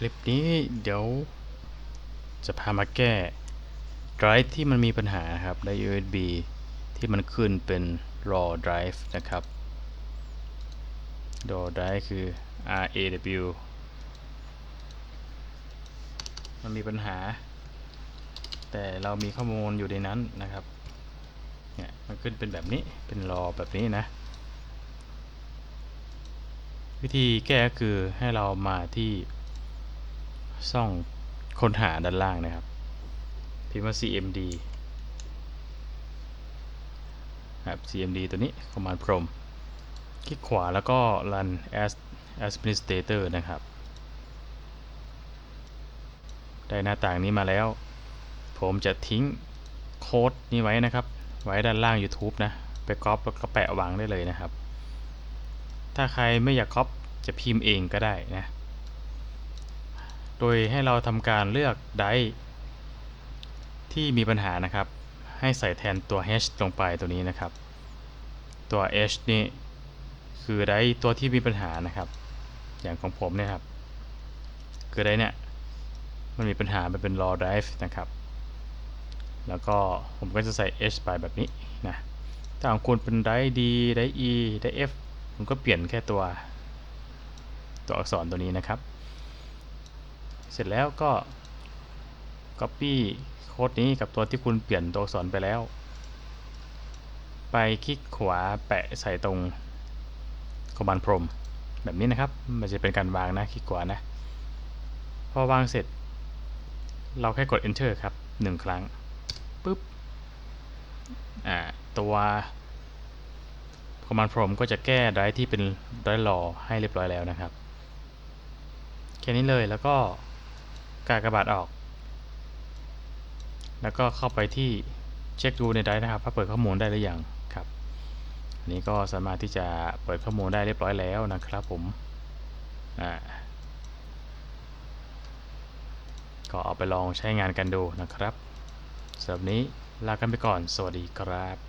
คลิปนี้เดี๋ยวจะพามาแก้ไดรฟ์ที่มันมีปัญหาครับใน USB ที่มันขึ้นเป็น raw drive นะครับ raw drive คือ RAW มันมีปัญหา แต่เรามีข้อมูลอยู่ในนั้นนะครับเนี่ยมันขึ้นเป็นแบบนี้เป็นรอแบบนี้นะ วิธีแก้ก็คือให้เรามาที่ ช่องค้นหาด้านล่างนะครับ พิมพ์ว่า cmd ครับ cmd ตัวนี้ command prompt คลิกขวาแล้วก็ run as administrator นะครับ ได้หน้าต่างนี้มาแล้ว ผมจะทิ้งโค้ดนี้ไว้นะครับ ไว้ด้านล่าง YouTube นะ ไปก๊อปแล้วก็แปะวางได้เลยนะครับ ถ้าใครไม่อยากก๊อปจะพิมพ์เองก็ได้นะ โดยให้เราทำการเลือกไดที่มีปัญหานะครับ ให้ใส่แทนตัว h ลงไปตัวนี้นะครับ ตัว h นี่คือไดตัวที่มีปัญหานะครับ อย่างของผมเนี่ยครับ คือไดเนี่ยมันมีปัญหามันเป็น raw drive นะครับ แล้วก็ผมก็จะใส่ h ไปแบบนี้นะถ้าของคุณเป็นไดร์ d ได e ได f ผมก็เปลี่ยนแค่ตัวตัวอักษรตัวนี้นะครับ เสร็จแล้วก็ copy โค้ดนี้กับตัวที่คุณเปลี่ยนตัวอักษรไปแล้ว ไปคลิกขวาแปะใส่ตรง command prompt แบบนี้นะครับ มันจะเป็นการวางนะคลิกขวานะ พอวางเสร็จ เราแค่กด enter ครับ 1 ครั้งปุ๊บตัว command prompt ก็จะแก้ไดรที่เป็นไดรรอให้เรียบร้อยแล้วนะครับ แค่นี้เลยแล้วก็ กากบาทออก แล้วก็เข้าไปที่เช็คดูในไดร์นะครับว่าเปิดข้อมูลได้หรือยังครับอันนี้ก็สามารถที่จะเปิดข้อมูลได้เรียบร้อยแล้วนะครับผมอ่าก็เอาไปลองใช้งานกันดูนะครับสำหรับนี้ลากันไปก่อน สวัสดีครับ